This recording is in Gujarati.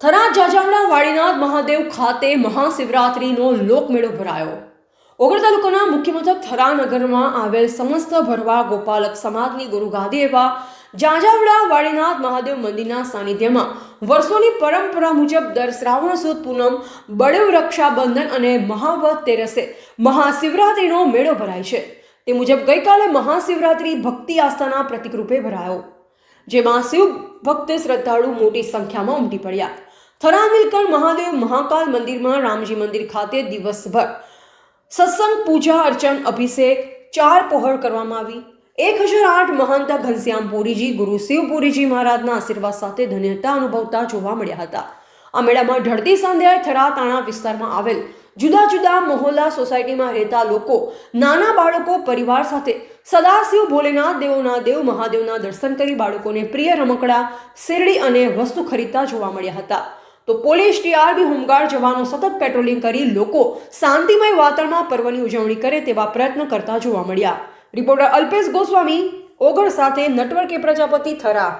થરા જાજાવડા વાડીનાથ મહાદેવ ખાતે મહાશિવરાત્રિનો લોકમેળો ભરાયો. ઓગળ તાલુકાના મુખ્ય મથક થરા નગરમાં આવેલ સમસ્ત ભરવા ગોપાલક સમાજની ગુરુગાદી એવા જાજાવડા વાડીનાથ મહાદેવ મંદિરના સાનિધ્યમાં વર્ષોની પરંપરા મુજબ દર શ્રાવણ સુદ પૂનમ બળેવ રક્ષાબંધન અને મહાવત તેરસે મહાશિવરાત્રિનો મેળો ભરાય છે. તે મુજબ ગઈકાલે મહાશિવરાત્રિ ભક્તિ આસ્થાના પ્રતિકરૂપે ભરાયો. જેમાં શિવ ભક્ત શ્રદ્ધાળુ મોટી સંખ્યામાં ઉમટી પડ્યા. થરા મહાદેવ મહાકાલ મંદિરમાં રામજી મંદિર ખાતે દિવસભર સત્સંગ, પૂજા, અર્ચન, અભિષેક, ચાર પહોળ કરવામાં આવી. એક હજાર આઠ મહાનતા ઘનશ્યામ પુરીજી, ગુરુ શિવ પુરીજી મહારાજના આશીર્વાદ સાથે ધન્યતા અનુભવતા જોવા મળ્યા હતા. આ મેળામાં ઢળતી સંધ્યાએ થરા તાણા વિસ્તારમાં આવેલ જુદા જુદા મહોલ્લા સોસાયટીમાં રહેતા લોકો, નાના બાળકો, પરિવાર સાથે સદાશિવ ભોલેનાથ દેવોના દેવ મહાદેવના દર્શન કરી બાળકોને પ્રિય રમકડા, શેરડી અને વસ્તુ ખરીદતા જોવા મળ્યા હતા. તો પોલીસ ટીઆરબી હોમગાર્ડ જવાનો સતત પેટ્રોલિંગ કરી લોકો શાંતિમય વાતાવરણમાં પર્વની ઉજવણી કરે તેવા પ્રયત્ન કરતા જોવા મળ્યા. રિપોર્ટર અલ્પેશ ગોસ્વામી ઓગળ સાથે નટવર કે પ્રજાપતિ થરા